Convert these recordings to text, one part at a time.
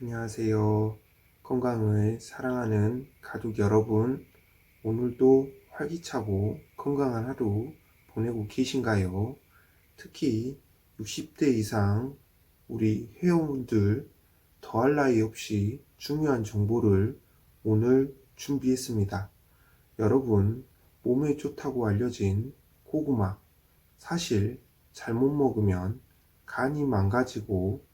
안녕하세요. 건강을 사랑하는 가족 여러분, 오늘도 활기차고 건강한 하루 보내고 계신가요? 특히 60대 이상 우리 회원분들 더할 나위 없이 중요한 정보를 오늘 준비했습니다. 여러분, 몸에 좋다고 알려진 고구마, 사실 잘못 먹으면 간이 망가지고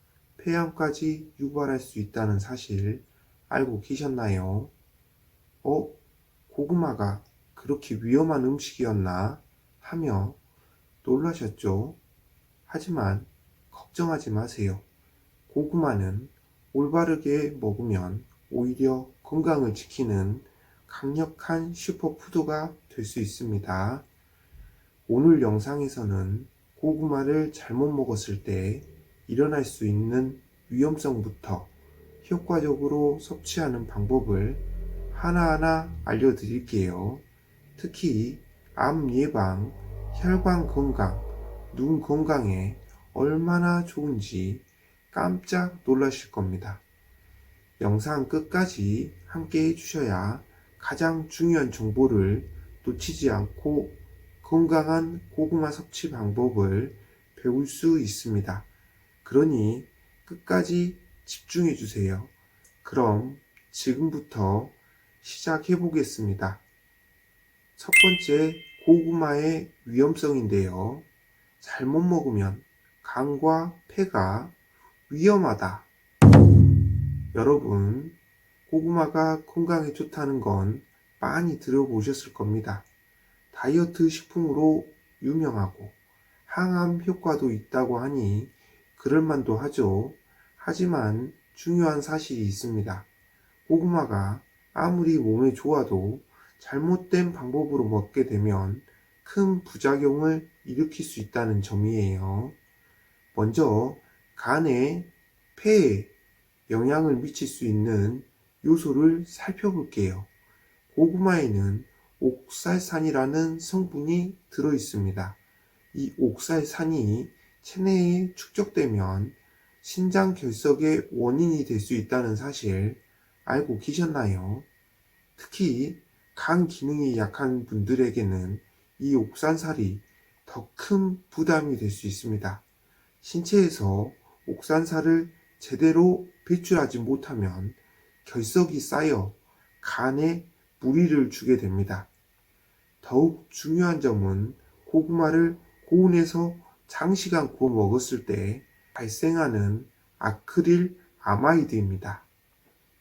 폐암까지 유발할 수 있다는 사실 알고 계셨나요? 어? 고구마가 그렇게 위험한 음식이었나? 하며 놀라셨죠? 하지만 걱정하지 마세요. 고구마는 올바르게 먹으면 오히려 건강을 지키는 강력한 슈퍼푸드가 될 수 있습니다. 오늘 영상에서는 고구마를 잘못 먹었을 때 일어날 수 있는 위험성부터 효과적으로 섭취하는 방법을 하나하나 알려드릴게요. 특히 암 예방, 혈관 건강, 눈 건강에 얼마나 좋은지 깜짝 놀라실 겁니다. 영상 끝까지 함께 해주셔야 가장 중요한 정보를 놓치지 않고 건강한 고구마 섭취 방법을 배울 수 있습니다. 그러니 끝까지 집중해 주세요. 그럼 지금부터 시작해 보겠습니다. 첫 번째, 고구마의 위험성인데요. 잘못 먹으면 간과 폐가 위험하다. 여러분, 고구마가 건강에 좋다는 건 많이 들어보셨을 겁니다. 다이어트 식품으로 유명하고 항암 효과도 있다고 하니 그럴만도 하죠. 하지만 중요한 사실이 있습니다. 고구마가 아무리 몸에 좋아도 잘못된 방법으로 먹게 되면 큰 부작용을 일으킬 수 있다는 점이에요. 먼저 간에 폐에 영향을 미칠 수 있는 요소를 살펴볼게요. 고구마에는 옥살산이라는 성분이 들어 있습니다. 이 옥살산이 체내에 축적되면 신장 결석의 원인이 될 수 있다는 사실 알고 계셨나요? 특히 간 기능이 약한 분들에게는 이 옥산살이 더 큰 부담이 될 수 있습니다. 신체에서 옥산살을 제대로 배출하지 못하면 결석이 쌓여 간에 무리를 주게 됩니다. 더욱 중요한 점은 고구마를 고온에서 장시간 구워 먹었을 때 발생하는 아크릴 아마이드입니다.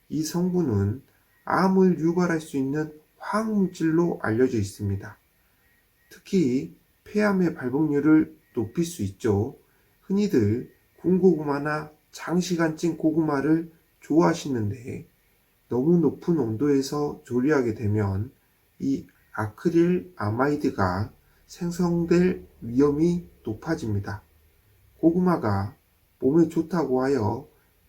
이 성분은 암을 유발할 수 있는 화학물질로 알려져 있습니다. 특히 폐암의 발병률을 높일 수 있죠. 흔히들 군고구마나 장시간 찐 고구마를 좋아하시는데 너무 높은 온도에서 조리하게 되면 이 아크릴 아마이드가 생성될 위험이 높아집니다. 고구마가 몸에 좋다고 하여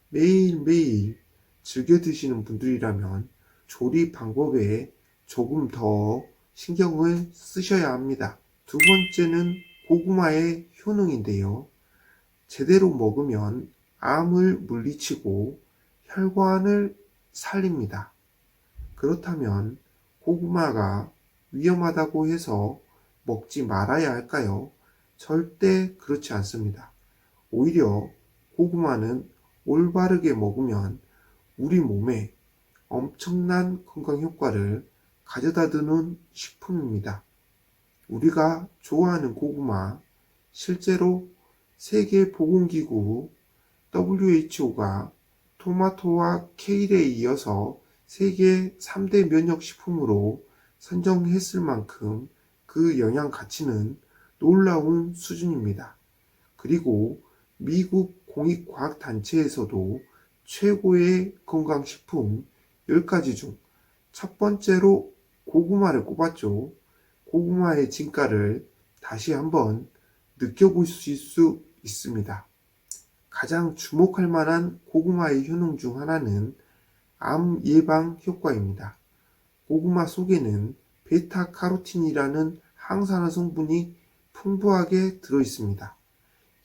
매일매일 즐겨 드시는 분들이라면 조리 방법에 조금 더 신경을 쓰셔야 합니다. 두 번째는 고구마의 효능인데요. 제대로 먹으면 암을 물리치고 혈관을 살립니다. 그렇다면 고구마가 위험하다고 해서 먹지 말아야 할까요? 절대 그렇지 않습니다. 오히려 고구마는 올바르게 먹으면 우리 몸에 엄청난 건강 효과를 가져다 주는 식품입니다. 우리가 좋아하는 고구마, 실제로 세계보건기구 WHO가 토마토와 케일에 이어서 세계 3대 면역식품으로 선정했을 만큼 그 영양 가치는 놀라운 수준입니다. 그리고 미국 공익과학단체에서도 최고의 건강식품 10가지 중 첫 번째로 고구마를 꼽았죠. 고구마의 진가를 다시 한번 느껴보실 수 있습니다. 가장 주목할 만한 고구마의 효능 중 하나는 암 예방 효과입니다. 고구마 속에는 베타카로틴이라는 항산화 성분이 풍부하게 들어 있습니다.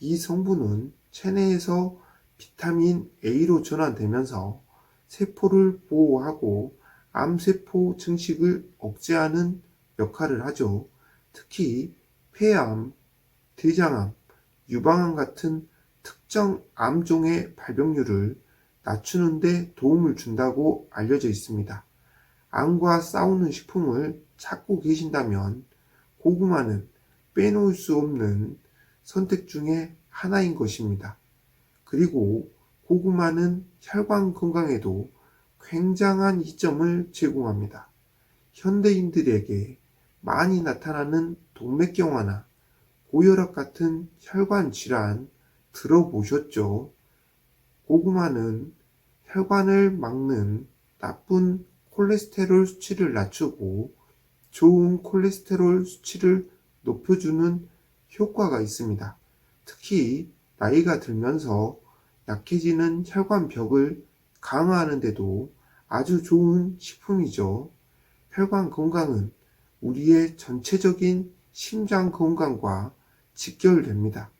이 성분은 체내에서 비타민 A로 전환되면서 세포를 보호하고 암세포 증식을 억제하는 역할을 하죠. 특히 폐암, 대장암, 유방암 같은 특정 암종의 발병률을 낮추는 데 도움을 준다고 알려져 있습니다. 암과 싸우는 식품을 찾고 계신다면 고구마는 빼놓을 수 없는 선택 중에 하나인 것입니다. 그리고 고구마는 혈관 건강에도 굉장한 이점을 제공합니다. 현대인들에게 많이 나타나는 동맥경화나 고혈압 같은 혈관 질환 들어보셨죠? 고구마는 혈관을 막는 나쁜 콜레스테롤 수치를 낮추고 좋은 콜레스테롤 수치를 높여주는 효과가 있습니다. 특히 나이가 들면서 약해지는 혈관벽을 강화하는 데도 아주 좋은 식품이죠. 혈관 건강은 우리의 전체적인 심장 건강과 직결됩니다.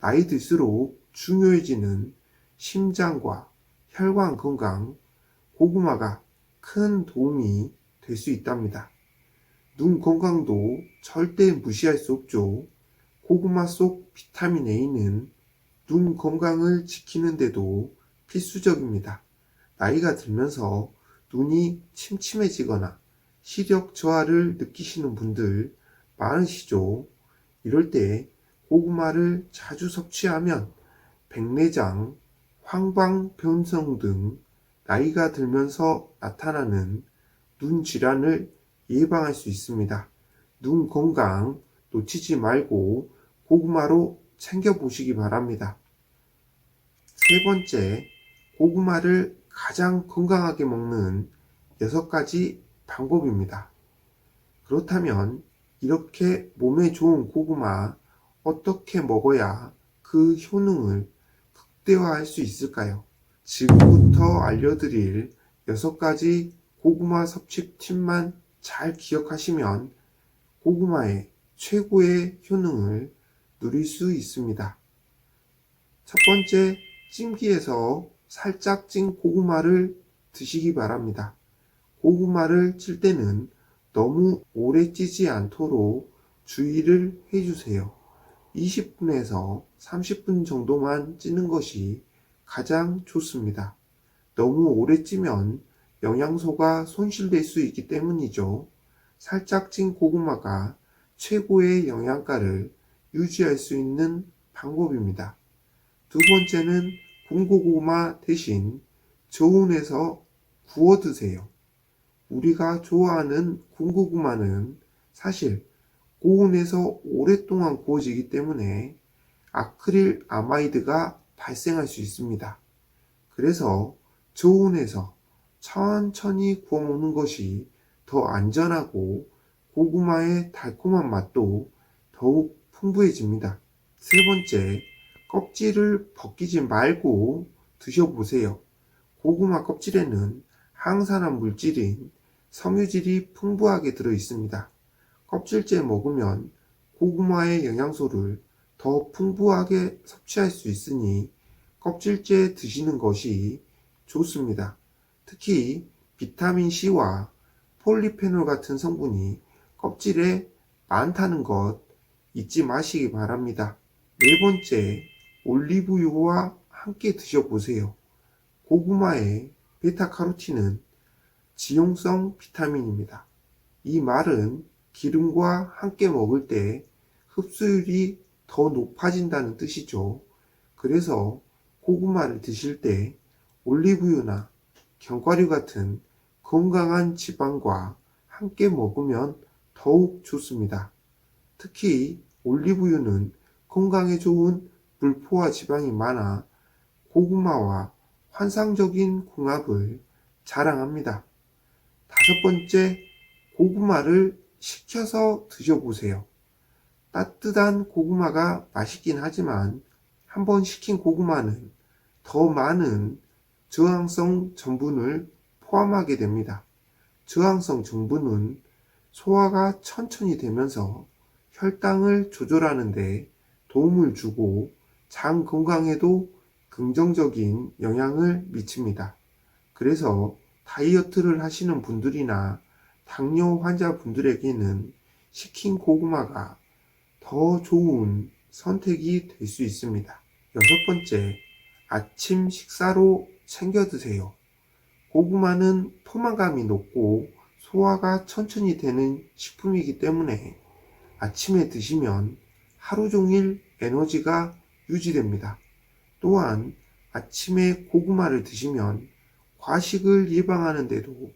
나이 들수록 중요해지는 심장과 혈관 건강, 고구마가 큰 도움이 될 수 있답니다. 눈 건강도 절대 무시할 수 없죠. 고구마 속 비타민 A는 눈 건강을 지키는데도 필수적입니다. 나이가 들면서 눈이 침침해지거나 시력 저하를 느끼시는 분들 많으시죠? 이럴 때 고구마를 자주 섭취하면 백내장, 황방변성 등 나이가 들면서 나타나는 눈 질환을 예방할 수 있습니다. 눈 건강 놓치지 말고 고구마로 챙겨보시기 바랍니다. 세 번째, 고구마를 가장 건강하게 먹는 여섯 가지 방법입니다. 그렇다면 이렇게 몸에 좋은 고구마 어떻게 먹어야 그 효능을 극대화할 수 있을까요? 지금부터 알려드릴 여섯 가지 고구마 섭취 팁만 잘 기억하시면 고구마의 최고의 효능을 누릴 수 있습니다. 첫 번째, 찜기에서 살짝 찐 고구마를 드시기 바랍니다. 고구마를 찔 때는 너무 오래 찌지 않도록 주의를 해주세요. 20분에서 30분 정도만 찌는 것이 가장 좋습니다. 너무 오래 찌면 영양소가 손실될 수 있기 때문이죠. 살짝 찐 고구마가 최고의 영양가를 유지할 수 있는 방법입니다. 두 번째는 군고구마 대신 저온에서 구워 드세요. 우리가 좋아하는 군고구마는 사실 고온에서 오랫동안 구워지기 때문에 아크릴 아마이드가 발생할 수 있습니다. 그래서 저온에서 천천히 구워 먹는 것이 더 안전하고 고구마의 달콤한 맛도 더욱 풍부해집니다. 세 번째, 껍질을 벗기지 말고 드셔보세요. 고구마 껍질에는 항산화 물질인 섬유질이 풍부하게 들어 있습니다. 껍질째 먹으면 고구마의 영양소를 더 풍부하게 섭취할 수 있으니 껍질째 드시는 것이 좋습니다. 특히 비타민 C와 폴리페놀 같은 성분이 껍질에 많다는 것 잊지 마시기 바랍니다. 네 번째, 올리브유와 함께 드셔보세요. 고구마의 베타카로틴은 지용성 비타민입니다. 이 말은 기름과 함께 먹을 때 흡수율이 더 높아진다는 뜻이죠. 그래서 고구마를 드실 때 올리브유나 견과류 같은 건강한 지방과 함께 먹으면 더욱 좋습니다. 특히 올리브유는 건강에 좋은 불포화 지방이 많아 고구마와 환상적인 궁합을 자랑합니다. 다섯 번째, 고구마를 식혀서 드셔보세요. 따뜻한 고구마가 맛있긴 하지만 한번 식힌 고구마는 더 많은 저항성 전분을 포함하게 됩니다. 저항성 전분은 소화가 천천히 되면서 혈당을 조절하는데 도움을 주고 장 건강에도 긍정적인 영향을 미칩니다. 그래서 다이어트를 하시는 분들이나 당뇨 환자분들에게는 식힌 고구마가 더 좋은 선택이 될 수 있습니다. 여섯 번째, 아침 식사로 챙겨 드세요. 고구마는 포만감이 높고 소화가 천천히 되는 식품이기 때문에 아침에 드시면 하루 종일 에너지가 유지됩니다. 또한 아침에 고구마를 드시면 과식을 예방하는 데도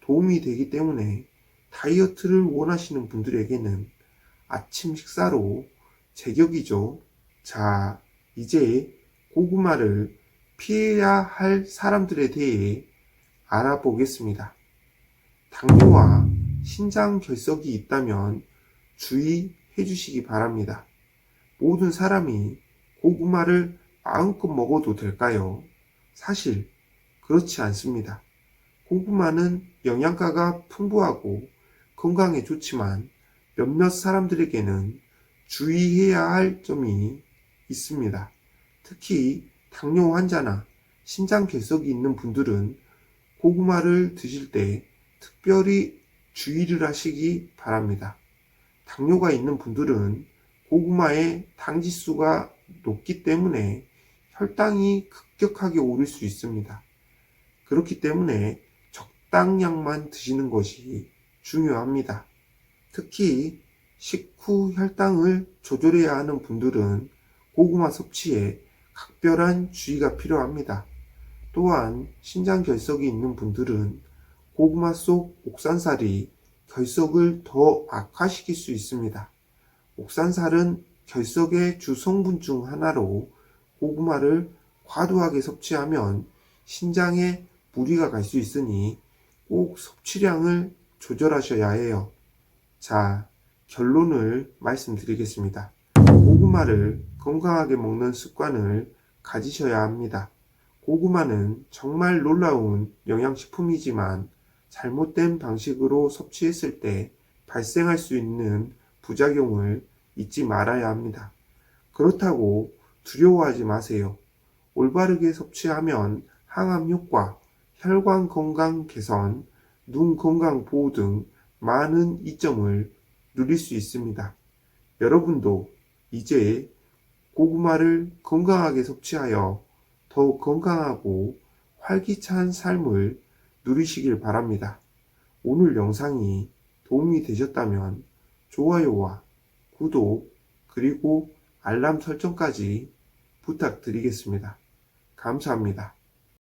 도움이 되기 때문에 다이어트를 원하시는 분들에게는 아침 식사로 제격이죠. 자, 이제 고구마를 피해야 할 사람들에 대해 알아보겠습니다. 당뇨와 신장 결석이 있다면 주의해 주시기 바랍니다. 모든 사람이 고구마를 마음껏 먹어도 될까요? 사실 그렇지 않습니다. 고구마는 영양가가 풍부하고 건강에 좋지만 몇몇 사람들에게는 주의해야 할 점이 있습니다. 특히 당뇨 환자나 신장 결석이 있는 분들은 고구마를 드실 때 특별히 주의를 하시기 바랍니다. 당뇨가 있는 분들은 고구마의 당지수가 높기 때문에 혈당이 급격하게 오를 수 있습니다. 그렇기 때문에 적당량만 드시는 것이 중요합니다. 특히 식후 혈당을 조절해야 하는 분들은 고구마 섭취에 각별한 주의가 필요합니다. 또한 신장 결석이 있는 분들은 고구마 속 옥산살이 결석을 더 악화시킬 수 있습니다. 옥산살은 결석의 주 성분 중 하나로 고구마를 과도하게 섭취하면 신장에 무리가 갈 수 있으니 꼭 섭취량을 조절하셔야 해요. 자, 결론을 말씀드리겠습니다. 고구마를 건강하게 먹는 습관을 가지셔야 합니다. 고구마는 정말 놀라운 영양식품이지만 잘못된 방식으로 섭취했을 때 발생할 수 있는 부작용을 잊지 말아야 합니다. 그렇다고 두려워하지 마세요. 올바르게 섭취하면 항암 효과, 혈관 건강 개선, 눈 건강 보호 등 많은 이점을 누릴 수 있습니다. 여러분도 이제 고구마를 건강하게 섭취하여 더욱 건강하고 활기찬 삶을 누리시길 바랍니다. 오늘 영상이 도움이 되셨다면 좋아요와 구독 그리고 알람 설정까지 부탁드리겠습니다. 감사합니다.